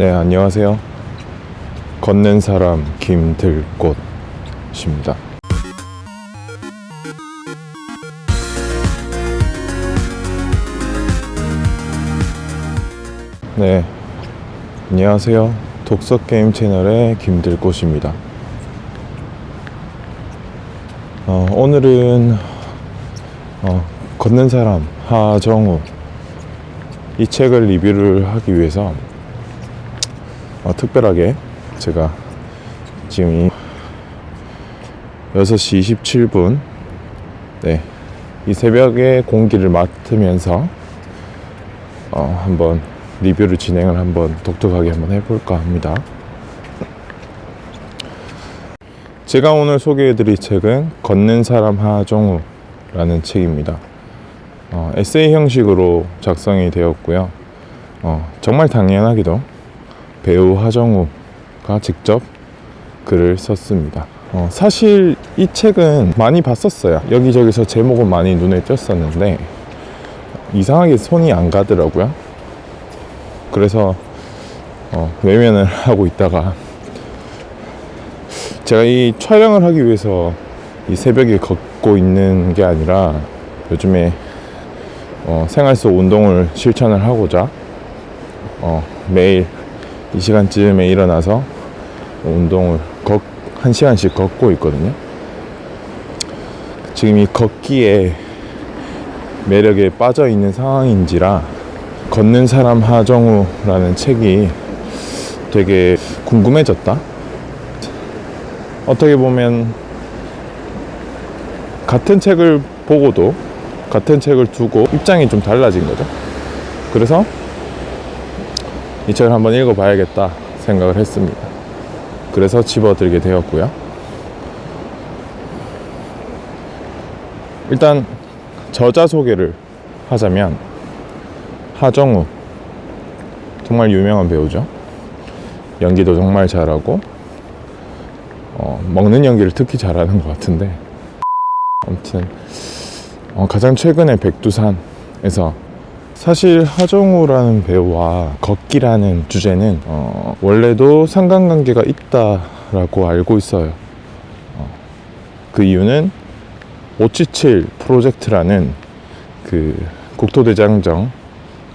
네, 안녕하세요. 걷는 사람 김들꽃입니다. 네, 안녕하세요. 독서 게임 채널의 김들꽃입니다. 어, 오늘은 어, 걷는 사람 하정우 이 책을 리뷰를 하기 위해서 어, 특별하게 제가 지금 이 6시 27분 네, 이 새벽에 공기를 맡으면서 어, 한번 리뷰를 진행을 한번 독특하게 한번 해볼까 합니다. 제가 오늘 소개해드릴 책은 걷는 사람 하정우라는 책입니다. 어, 에세이 형식으로 작성이 되었고요. 어, 정말 당연하게도 배우 하정우가 직접 글을 썼습니다. 어, 사실 이 책은 많이 봤었어요. 여기저기서 제목은 많이 눈에 띄었었는데 이상하게 손이 안 가더라고요. 그래서 어, 외면을 하고 있다가 제가 이 촬영을 하기 위해서 이 새벽에 걷고 있는 게 아니라 요즘에 어, 생활 속 운동을 실천을 하고자 어, 매일 이 시간쯤에 일어나서 운동을 걷, 한 시간씩 걷고 있거든요. 지금 이 걷기에 매력에 빠져 있는 상황인지라 걷는 사람 하정우라는 책이 되게 궁금해졌다. 어떻게 보면 같은 책을 보고도 같은 책을 두고 입장이 좀 달라진 거죠. 그래서 이 책을 한번 읽어봐야겠다 생각을 했습니다. 그래서 집어들게 되었고요. 일단 저자 소개를 하자면 하정우 정말 유명한 배우죠. 연기도 정말 잘하고 어, 먹는 연기를 특히 잘하는 것 같은데 아무튼 어, 가장 최근에 백두산에서 사실 하정우라는 배우와 걷기라는 주제는 어, 원래도 상관관계가 있다라고 알고 있어요. 어, 그 이유는 577 프로젝트라는 그 국토대장정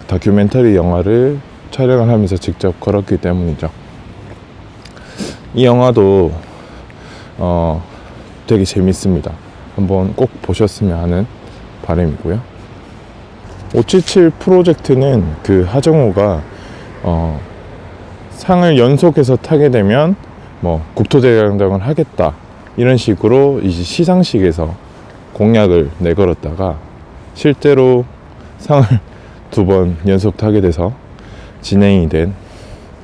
다큐멘터리 영화를 촬영을 하면서 직접 걸었기 때문이죠. 이 영화도 어, 되게 재밌습니다. 한번 꼭 보셨으면 하는 바람이고요. 577 프로젝트는 그 하정우가 어, 상을 연속해서 타게 되면 뭐 국토대장정을 하겠다 이런 식으로 이제 시상식에서 공약을 내걸었다가 실제로 상을 두 번 연속 타게 돼서 진행이 된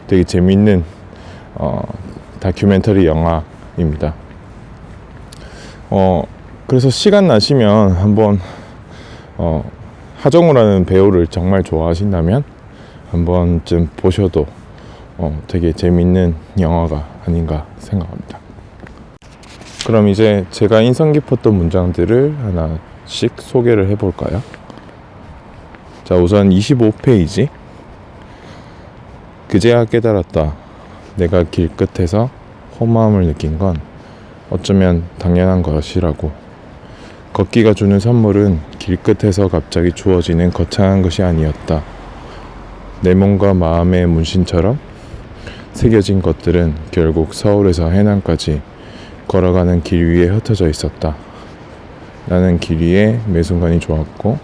되게 재밌는 어, 다큐멘터리 영화입니다. 어, 그래서 시간 나시면 한번 어, 하정우라는 배우를 정말 좋아하신다면 한 번쯤 보셔도 어, 되게 재밌는 영화가 아닌가 생각합니다. 그럼 이제 제가 인상 깊었던 문장들을 하나씩 소개를 해볼까요? 자, 우선 25페이지. 그제야 깨달았다. 내가 길 끝에서 허무함을 느낀 건 어쩌면 당연한 것이라고. 걷기가 주는 선물은 길 끝에서 갑자기 주어지는 거창한 것이 아니었다. 내 몸과 마음의 문신처럼 새겨진 것들은 결국 서울에서 해남까지 걸어가는 길 위에 흩어져 있었다. 나는 길 위에 매 순간이 좋았고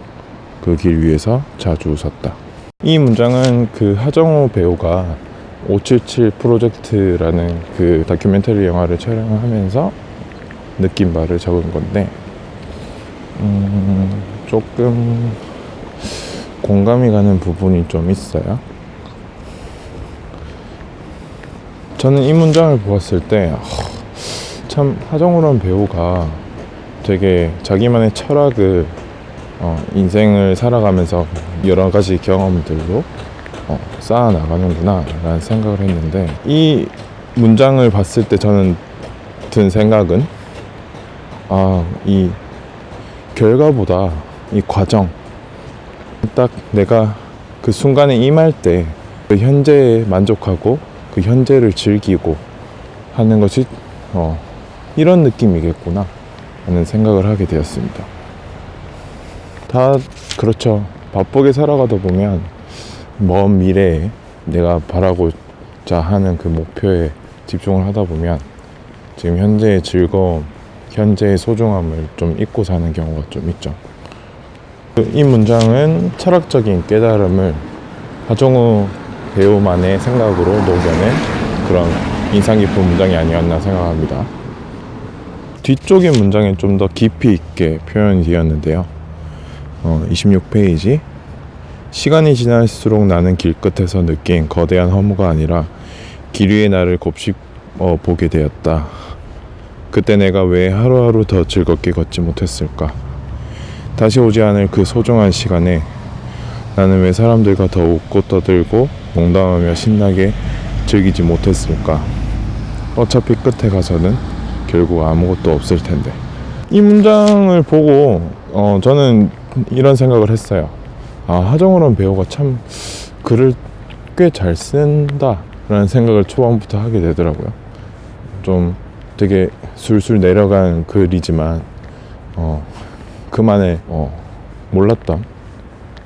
그 길 위에서 자주 웃었다. 이 문장은 그 하정우 배우가 577 프로젝트라는 그 다큐멘터리 영화를 촬영하면서 느낀 바를 적은 건데 음, 조금 공감이 가는 부분이 좀 있어요. 저는 이 문장을 보았을 때 참 하정우라는 배우가 되게 자기만의 철학을 어, 인생을 살아가면서 여러 가지 경험들로 어, 쌓아 나가는구나 라는 생각을 했는데 이 문장을 봤을 때 저는 든 생각은 아 이 결과보다 이 과정 딱 내가 그 순간에 임할 때 그 현재에 만족하고 그 현재를 즐기고 하는 것이 어, 이런 느낌이겠구나 하는 생각을 하게 되었습니다. 다 그렇죠. 바쁘게 살아가다 보면 먼 미래에 내가 바라고자 하는 그 목표에 집중을 하다 보면 지금 현재의 즐거움, 현재의 소중함을 좀 잊고 사는 경우가 좀 있죠. 그이 문장은 철학적인 깨달음을 하정우 배우만의 생각으로 녹여낸 그런 인상 깊은 문장이 아니었나 생각합니다. 뒤쪽의 문장에 좀더 깊이 있게 표현이 되었는데요. 어, 26페이지. 시간이 지날수록 나는 길 끝에서 느낀 거대한 허무가 아니라 길 위의 나를 곱씹어 보게 되었다. 그때 내가 왜 하루하루 더 즐겁게 걷지 못했을까? 다시 오지 않을 그 소중한 시간에 나는 왜 사람들과 더 웃고 떠들고 농담하며 신나게 즐기지 못했을까? 어차피 끝에 가서는 결국 아무것도 없을 텐데. 이 문장을 보고 어, 저는 이런 생각을 했어요. 아 하정우란 배우가 참 글을 꽤 잘 쓴다라는 생각을 초반부터 하게 되더라고요. 좀 되게 술술 내려간 글이지만 어, 그만의 어, 몰랐던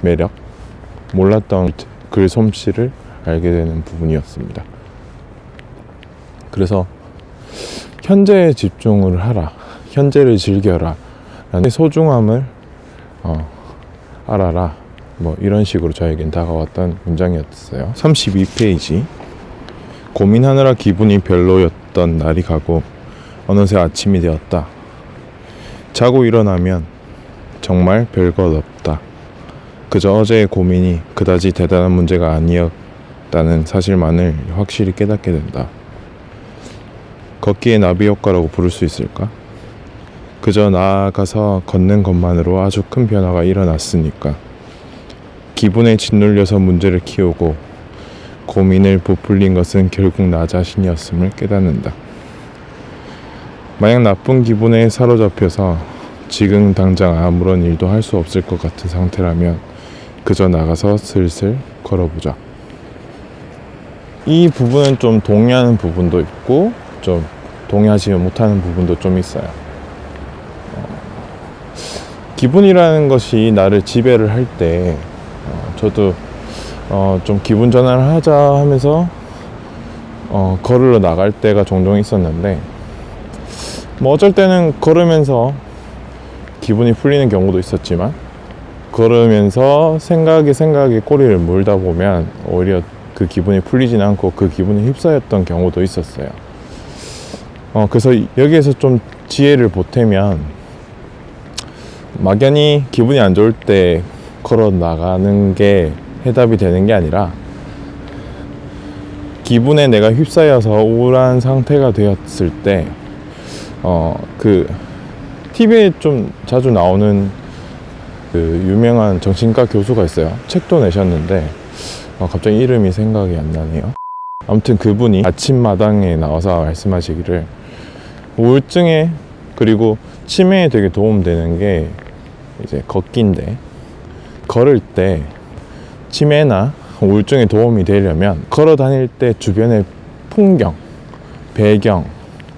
매력, 몰랐던 글 솜씨를 알게 되는 부분이었습니다. 그래서 현재에 집중을 하라, 현재를 즐겨라, 라는 소중함을 어, 알아라. 뭐 이런 식으로 저에겐 다가왔던 문장이었어요. 32페이지. 고민하느라 기분이 별로였던 날이 가고 어느새 아침이 되었다. 자고 일어나면 정말 별것 없다. 그저 어제의 고민이 그다지 대단한 문제가 아니었다는 사실만을 확실히 깨닫게 된다. 걷기의 나비 효과라고 부를 수 있을까? 그저 나아가서 걷는 것만으로 아주 큰 변화가 일어났으니까. 기분에 짓눌려서 문제를 키우고 고민을 부풀린 것은 결국 나 자신이었음을 깨닫는다. 만약 나쁜 기분에 사로잡혀서 지금 당장 아무런 일도 할 수 없을 것 같은 상태라면 그저 나가서 슬슬 걸어보자. 이 부분은 좀 동의하는 부분도 있고 좀 동의하지 못하는 부분도 좀 있어요. 어, 기분이라는 것이 나를 지배를 할때 어, 저도 어, 좀 기분 전환을 하자 하면서 어, 걸으러 나갈 때가 종종 있었는데 뭐 어쩔 때는 걸으면서 기분이 풀리는 경우도 있었지만 걸으면서 생각에 생각에 꼬리를 물다 보면 오히려 그 기분이 풀리진 않고 그 기분에 휩싸였던 경우도 있었어요. 어, 그래서 여기에서 좀 지혜를 보태면 막연히 기분이 안 좋을 때 걸어 나가는 게 해답이 되는 게 아니라 기분에 내가 휩싸여서 우울한 상태가 되었을 때, 어, 그, TV에 좀 자주 나오는 그 유명한 정신과 교수가 있어요. 책도 내셨는데, 어, 갑자기 이름이 생각이 안 나네요. 아무튼 그분이 아침마당에 나와서 말씀하시기를 우울증에 그리고 치매에 되게 도움되는 게 이제 걷기인데 걸을 때 치매나 우울증에 도움이 되려면 걸어 다닐 때 주변의 풍경, 배경,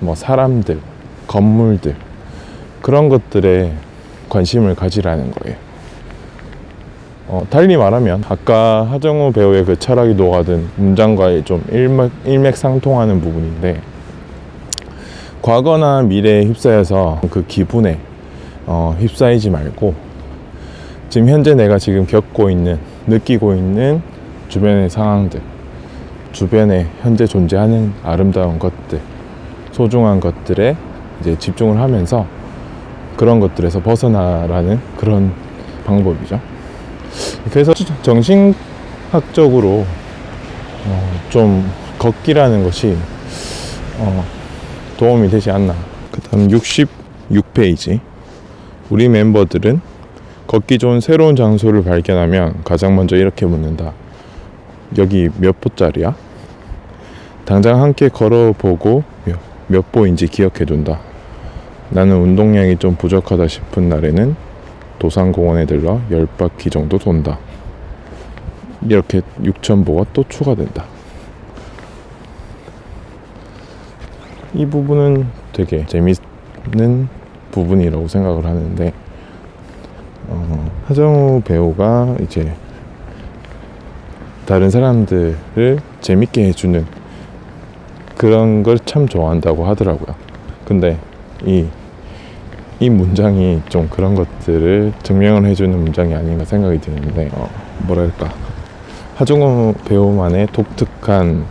뭐 사람들, 건물들 그런 것들에 관심을 가지라는 거예요. 어, 달리 말하면 아까 하정우 배우의 그 철학이 녹아든 문장과의 좀 일맥, 일맥상통하는 부분인데 과거나 미래에 휩싸여서 그 기분에 어, 휩싸이지 말고 지금 현재 내가 지금 겪고 있는 느끼고 있는 주변의 상황들 주변에 현재 존재하는 아름다운 것들 소중한 것들에 이제 집중을 하면서 그런 것들에서 벗어나라는 그런 방법이죠. 그래서 정신학적으로 어, 좀 걷기라는 것이 어, 도움이 되지 않나. 그 다음 66페이지. 우리 멤버들은 걷기 좋은 새로운 장소를 발견하면 가장 먼저 이렇게 묻는다. 여기 몇 보짜리야? 당장 함께 걸어보고 몇, 몇 보인지 기억해 둔다. 나는 운동량이 좀 부족하다 싶은 날에는 도산공원에 들러 열 바퀴 정도 돈다. 이렇게 6,000보가 또 추가된다. 이 부분은 되게 재밌는 부분이라고 생각을 하는데 어, 하정우 배우가 이제 다른 사람들을 재밌게 해주는 그런 걸 참 좋아한다고 하더라고요. 근데 이, 이 문장이 좀 그런 것들을 증명을 해주는 문장이 아닌가 생각이 드는데, 어, 뭐랄까. 하정우 배우만의 독특한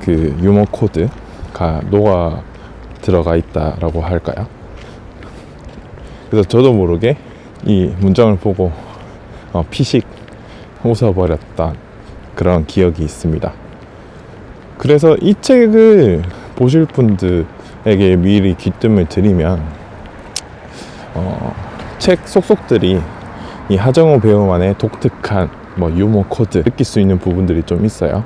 그 유머 코드가 녹아 들어가 있다라고 할까요? 그래서 저도 모르게 이 문장을 보고 어, 피식 웃어버렸던 그런 기억이 있습니다. 그래서 이 책을 보실 분들에게 미리 귀뜸을 드리면 어, 책 속속들이 이 하정우 배우만의 독특한 뭐 유머 코드 느낄 수 있는 부분들이 좀 있어요.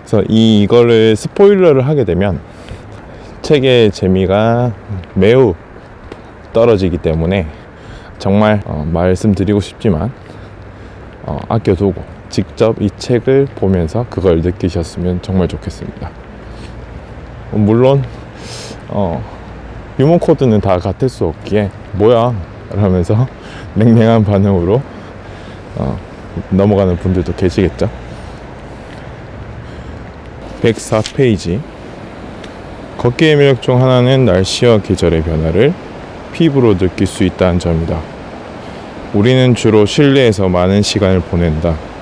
그래서 이, 이거를 스포일러를 하게 되면 책의 재미가 매우 떨어지기 때문에 정말 어, 말씀드리고 싶지만 어, 아껴두고 직접 이 책을 보면서 그걸 느끼셨으면 정말 좋겠습니다. 어, 물론 어, 유머 코드는 다 같을 수 없기에 뭐야 라면서 냉랭한 반응으로 어, 넘어가는 분들도 계시겠죠. 104페이지 걷기의 매력 중 하나는 날씨와 계절의 변화를 피부로 느낄 수 있다는 점이다. 우리는 주로 실내에서 많은 시간을 보낸다.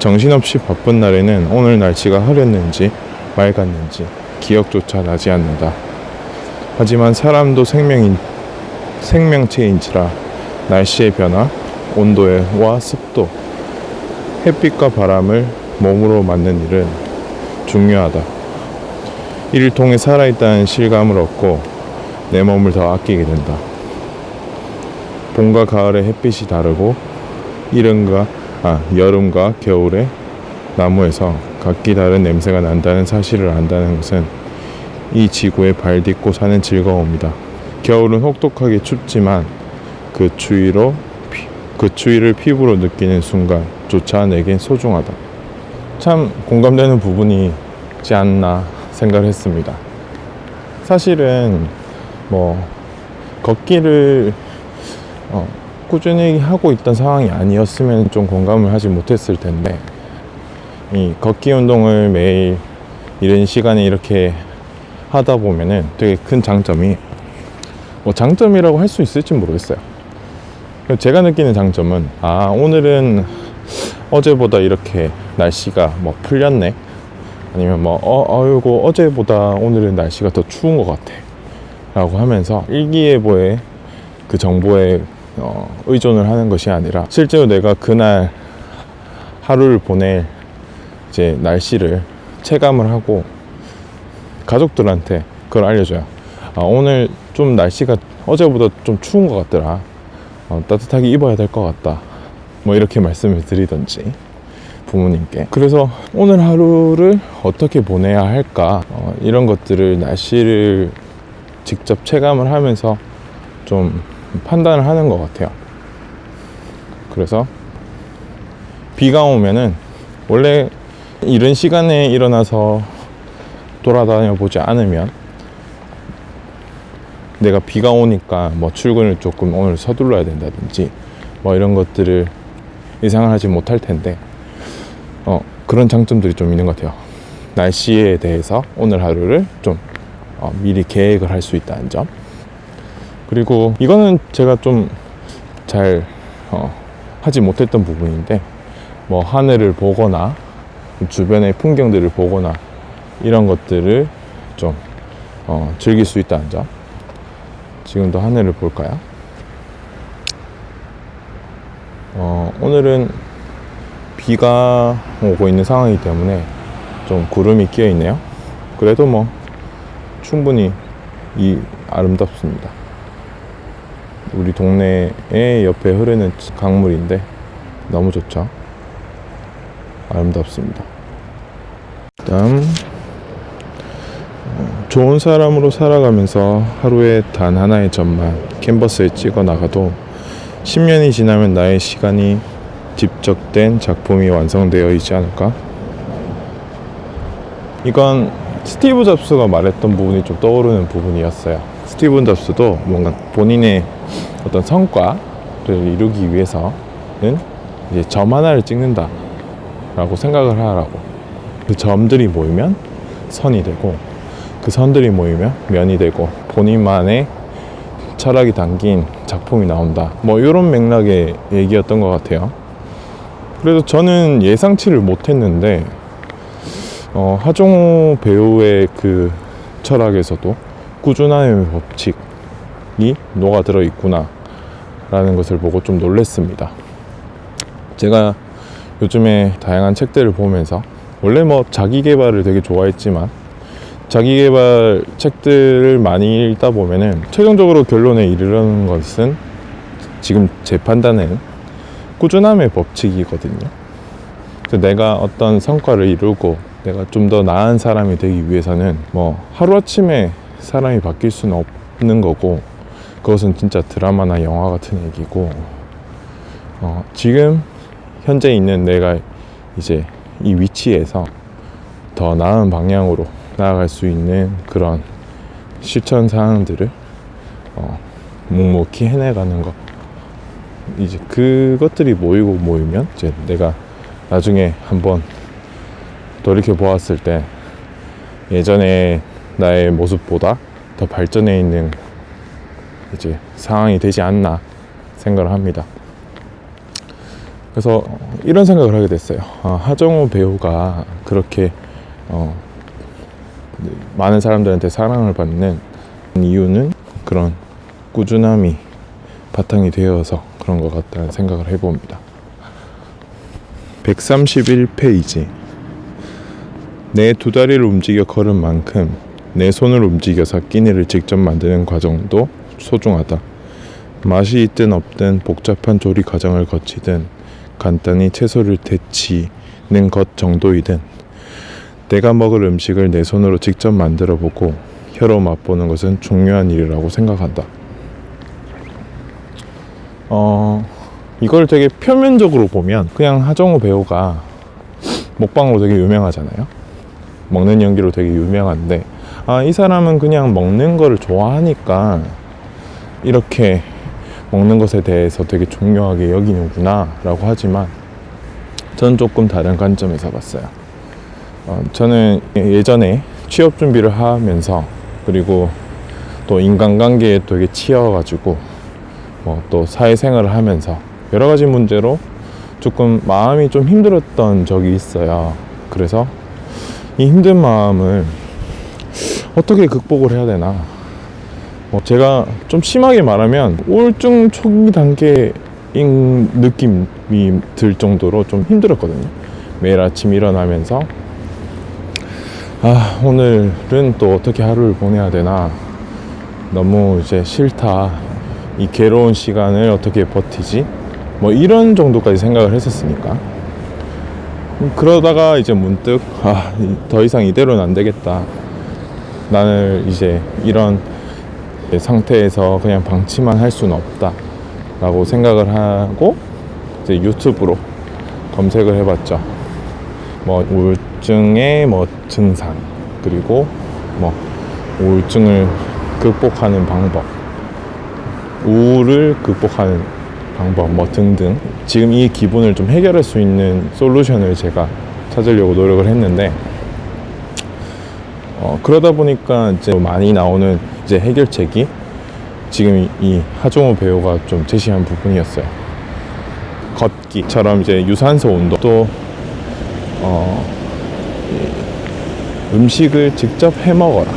정신없이 바쁜 날에는 오늘 날씨가 흐렸는지 맑았는지 기억조차 나지 않는다. 하지만 사람도 생명인, 생명체인지라 날씨의 변화, 온도와 습도, 햇빛과 바람을 몸으로 맞는 일은 중요하다. 이를 통해 살아있다는 실감을 얻고 내 몸을 더 아끼게 된다. 봄과 가을의 햇빛이 다르고 이른과 아, 여름과 겨울에 나무에서 각기 다른 냄새가 난다는 사실을 안다는 것은 이 지구에 발 딛고 사는 즐거움이다. 겨울은 혹독하게 춥지만 그 추위로 피- 그 추위를 피부로 느끼는 순간조차 내겐 소중하다. 참 공감되는 부분이지 않나 생각을 했습니다. 사실은 뭐 걷기를 어, 꾸준히 하고 있던 상황이 아니었으면 좀 공감을 하지 못했을 텐데 이 걷기 운동을 매일 이런 시간에 이렇게 하다 보면은 되게 큰 장점이 뭐 장점이라고 할 수 있을지 모르겠어요. 제가 느끼는 장점은 아 오늘은 어제보다 이렇게 날씨가 뭐 풀렸네 아니면 뭐 어, 어이구 어제보다 오늘은 날씨가 더 추운 것 같아 라고 하면서 일기예보에 그 정보에 어, 의존을 하는 것이 아니라 실제로 내가 그날 하루를 보낼 이제 날씨를 체감을 하고 가족들한테 그걸 알려줘요. 아, 오늘 좀 날씨가 어제보다 좀 추운 것 같더라. 어, 따뜻하게 입어야 될 것 같다. 뭐 이렇게 말씀을 드리던지 부모님께. 그래서 오늘 하루를 어떻게 보내야 할까 어, 이런 것들을 날씨를 직접 체감을 하면서 좀 판단을 하는 것 같아요. 그래서 비가 오면은 원래 이런 시간에 일어나서 돌아다녀 보지 않으면 내가 비가 오니까 뭐 출근을 조금 오늘 서둘러야 된다든지 뭐 이런 것들을 예상을 하지 못할 텐데 어 그런 장점들이 좀 있는 것 같아요. 날씨에 대해서 오늘 하루를 좀 어, 미리 계획을 할 수 있다는 점. 그리고 이거는 제가 좀잘 어, 하지 못했던 부분인데 뭐 하늘을 보거나 주변의 풍경들을 보거나 이런 것들을 좀 어, 즐길 수 있다는 점. 지금도 하늘을 볼까요? 어, 오늘은 비가 오고 있는 상황이기 때문에 좀 구름이 끼어 있네요. 그래도 뭐 충분히 이 아름답습니다. 우리 동네의 옆에 흐르는 강물인데 너무 좋죠. 아름답습니다. 다음 어, 좋은 사람으로 살아가면서 하루에 단 하나의 점만 캔버스에 찍어 나가도 10년이 지나면 나의 시간이 집적된 작품이 완성되어 있지 않을까? 이건 스티브 잡스가 말했던 부분이 좀 떠오르는 부분이었어요. 스티브 잡스도 뭔가 본인의 어떤 성과를 이루기 위해서는 이제 점 하나를 찍는다 라고 생각을 하라고. 그 점들이 모이면 선이 되고 그 선들이 모이면 면이 되고 본인만의 철학이 담긴 작품이 나온다. 뭐 이런 맥락의 얘기였던 것 같아요. 그래서 저는 예상치를 못했는데 어, 하종우 배우의 그 철학에서도 꾸준함의 법칙이 녹아들어 있구나 라는 것을 보고 좀 놀랬습니다 제가 요즘에 다양한 책들을 보면서 원래 뭐 자기 개발을 되게 좋아했지만 자기 개발 책들을 많이 읽다 보면은 최종적으로 결론에 이르는 것은 지금 제 판단은 꾸준함의 법칙이거든요. 내가 어떤 성과를 이루고 내가 좀 더 나은 사람이 되기 위해서는 뭐 하루아침에 사람이 바뀔 수는 없는 거고 그것은 진짜 드라마나 영화 같은 얘기고 어, 지금 현재 있는 내가 이제 이 위치에서 더 나은 방향으로 나아갈 수 있는 그런 실천 사항들을 어, 묵묵히 해내가는 것 이제 그것들이 모이고 모이면 이제 내가 나중에 한번 돌이켜 보았을 때 예전에 나의 모습보다 더 발전해 있는 이제 상황이 되지 않나 생각을 합니다. 그래서 이런 생각을 하게 됐어요. 아, 하정우 배우가 그렇게 어, 많은 사람들한테 사랑을 받는 이유는 그런 꾸준함이 바탕이 되어서 그런 것 같다는 생각을 해봅니다. 131페이지. 내 두 다리를 움직여 걸은 만큼 내 손을 움직여서 끼니를 직접 만드는 과정도 소중하다. 맛이 있든 없든 복잡한 조리 과정을 거치든 간단히 채소를 데치는 것 정도이든 내가 먹을 음식을 내 손으로 직접 만들어 보고 혀로 맛보는 것은 중요한 일이라고 생각한다. 어, 이걸 되게 표면적으로 보면 그냥 하정우 배우가 먹방으로 되게 유명하잖아요. 먹는 연기로 되게 유명한데 아, 이 사람은 그냥 먹는 거를 좋아하니까 이렇게 먹는 것에 대해서 되게 중요하게 여기는구나 라고 하지만 전 조금 다른 관점에서 봤어요. 어, 저는 예전에 취업 준비를 하면서 그리고 또 인간관계에 되게 치여가지고 뭐 또 사회생활을 하면서 여러 가지 문제로 조금 마음이 좀 힘들었던 적이 있어요. 그래서 이 힘든 마음을 어떻게 극복을 해야 되나. 뭐 제가 좀 심하게 말하면 우울증 초기 단계인 느낌이 들 정도로 좀 힘들었거든요. 매일 아침 일어나면서 아, 오늘은 또 어떻게 하루를 보내야 되나. 너무 이제 싫다. 이 괴로운 시간을 어떻게 버티지? 뭐 이런 정도까지 생각을 했었으니까. 그러다가 이제 문득, 아, 더 이상 이대로는 안 되겠다. 나는 이제 이런 상태에서 그냥 방치만 할 수는 없다. 라고 생각을 하고, 이제 유튜브로 검색을 해봤죠. 뭐, 우울증의 뭐 증상, 그리고 뭐, 우울증을 극복하는 방법, 우울을 극복하는 방법, 뭐 등등. 지금 이 기분을 좀 해결할 수 있는 솔루션을 제가 찾으려고 노력을 했는데, 어, 그러다 보니까 이제 많이 나오는 이제 해결책이 지금 이, 이 하종우 배우가 좀 제시한 부분이었어요. 걷기처럼 이제 유산소 운동 또 어, 이 음식을 직접 해 먹어라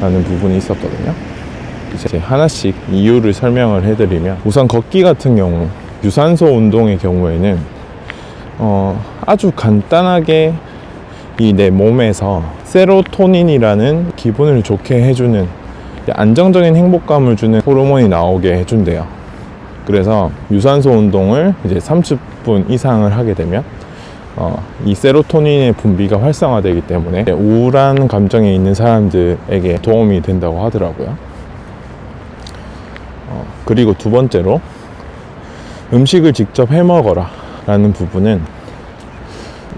라는 부분이 있었거든요. 이제 하나씩 이유를 설명을 해드리면 우선 걷기 같은 경우 유산소 운동의 경우에는 어, 아주 간단하게 이 내 몸에서 세로토닌이라는 기분을 좋게 해주는 안정적인 행복감을 주는 호르몬이 나오게 해준대요. 그래서 유산소 운동을 이제 30분 이상을 하게 되면 어, 이 세로토닌의 분비가 활성화되기 때문에 우울한 감정에 있는 사람들에게 도움이 된다고 하더라고요. 어, 그리고 두 번째로 음식을 직접 해 먹어라 라는 부분은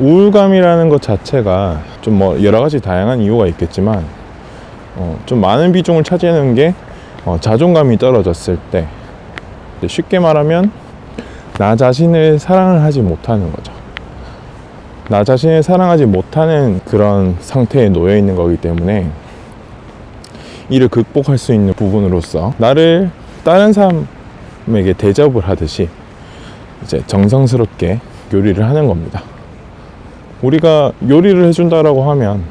우울감이라는 것 자체가 좀 뭐 여러 가지 다양한 이유가 있겠지만 어, 좀 많은 비중을 차지하는 게 어, 자존감이 떨어졌을 때 쉽게 말하면 나 자신을 사랑을 하지 못하는 거죠. 나 자신을 사랑하지 못하는 그런 상태에 놓여 있는 거기 때문에 이를 극복할 수 있는 부분으로서 나를 다른 사람에게 대접을 하듯이 이제 정성스럽게 요리를 하는 겁니다. 우리가 요리를 해준다라고 하면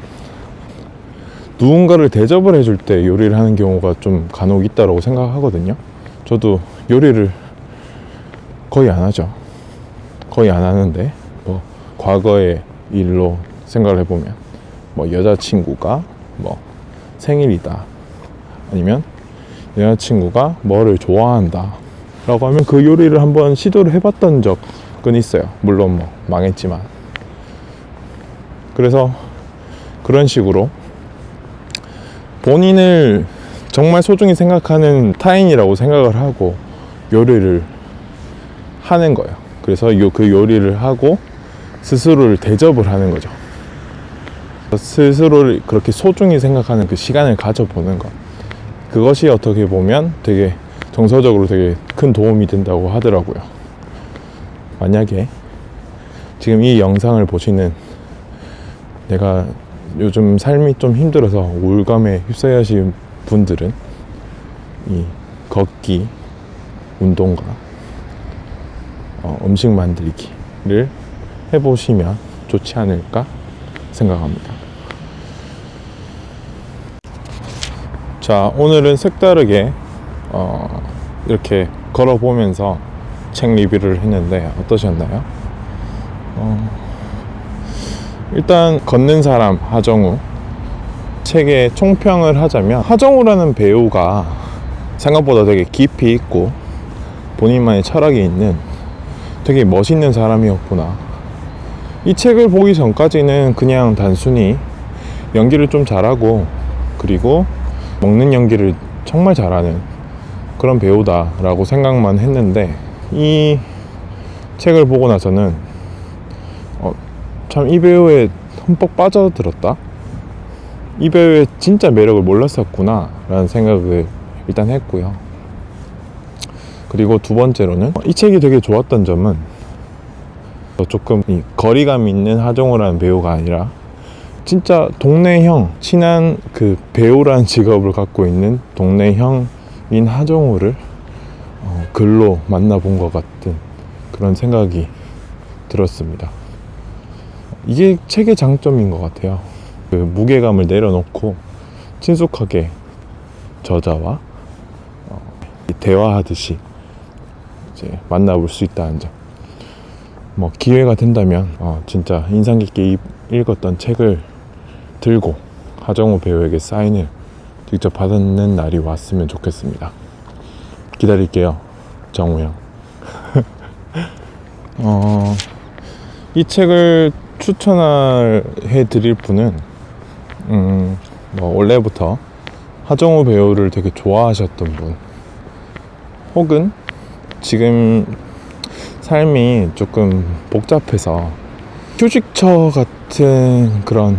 누군가를 대접을 해줄 때 요리를 하는 경우가 좀 간혹 있다라고 생각하거든요. 저도 요리를 거의 안 하죠. 거의 안 하는데 뭐 과거의 일로 생각을 해보면 뭐 여자친구가 뭐 생일이다 아니면 여자친구가 뭐를 좋아한다 라고 하면 그 요리를 한번 시도를 해봤던 적은 있어요. 물론 뭐 망했지만 그래서 그런 식으로 본인을 정말 소중히 생각하는 타인이라고 생각을 하고 요리를 하는 거예요. 그래서 요, 그 요리를 하고 스스로를 대접을 하는 거죠. 스스로를 그렇게 소중히 생각하는 그 시간을 가져보는 것. 그것이 어떻게 보면 되게 정서적으로 되게 큰 도움이 된다고 하더라고요. 만약에 지금 이 영상을 보시는 내가 요즘 삶이 좀 힘들어서 우울감에 휩싸여 하신 분들은 이 걷기, 운동과 어, 음식 만들기를 해보시면 좋지 않을까 생각합니다. 자, 오늘은 색다르게 어, 이렇게 걸어보면서 책 리뷰를 했는데 어떠셨나요? 어, 일단 걷는 사람 하정우 책의 총평을 하자면 하정우라는 배우가 생각보다 되게 깊이 있고 본인만의 철학이 있는 되게 멋있는 사람이었구나. 이 책을 보기 전까지는 그냥 단순히 연기를 좀 잘하고 그리고 먹는 연기를 정말 잘하는 그런 배우다라고 생각만 했는데 이 책을 보고 나서는 어, 참 이 배우에 흠뻑 빠져들었다. 이 배우의 진짜 매력을 몰랐었구나 라는 생각을 일단 했고요. 그리고 두 번째로는 이 책이 되게 좋았던 점은 조금 이 거리감 있는 하정우라는 배우가 아니라 진짜 동네 형, 친한 그 배우라는 직업을 갖고 있는 동네 형인 하정우를 어, 글로 만나본 것 같은 그런 생각이 들었습니다. 이게 책의 장점인 것 같아요. 그 무게감을 내려놓고 친숙하게 저자와 어, 대화하듯이 이제 만나볼 수 있다는 점. 뭐 기회가 된다면 어, 진짜 인상 깊게 읽었던 책을 들고 하정우 배우에게 사인을 직접 받는 날이 왔으면 좋겠습니다. 기다릴게요, 정우 형. 어, 이 책을 추천해 드릴 분은 음, 뭐 원래부터 하정우 배우를 되게 좋아하셨던 분, 혹은 지금 삶이 조금 복잡해서 휴식처 같은 그런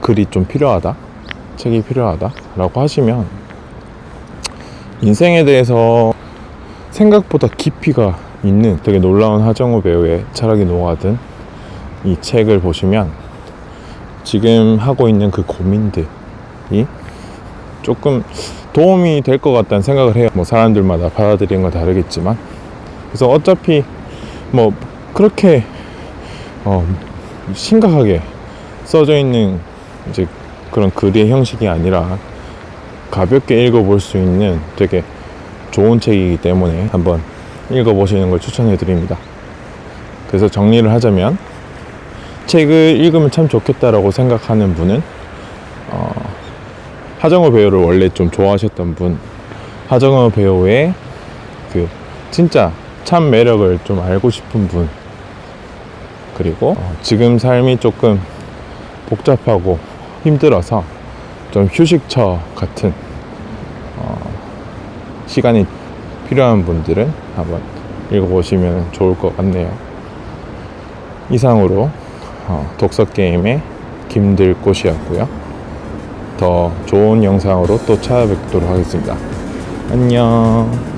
글이 좀 필요하다, 책이 필요하다 라고 하시면 인생에 대해서 생각보다 깊이가 있는 되게 놀라운 하정우 배우의 철학이 녹아든 이 책을 보시면 지금 하고 있는 그 고민들이 조금 도움이 될 것 같다는 생각을 해요. 뭐 사람들마다 받아들이는 건 다르겠지만 그래서 어차피 뭐 그렇게 어 심각하게 써져 있는 이제 그런 글의 형식이 아니라 가볍게 읽어볼 수 있는 되게 좋은 책이기 때문에 한번 읽어보시는 걸 추천해 드립니다. 그래서 정리를 하자면 책을 읽으면 참 좋겠다라고 생각하는 분은 어, 하정우 배우를 원래 좀 좋아하셨던 분, 하정우 배우의 그 진짜 참 매력을 좀 알고 싶은 분, 그리고 어, 지금 삶이 조금 복잡하고 힘들어서 좀 휴식처 같은 어, 시간이 필요한 분들은 한번 읽어보시면 좋을 것 같네요. 이상으로 어, 독서 게임의 김들꽃이었고요. 더 좋은 영상으로 또 찾아뵙도록 하겠습니다. 안녕.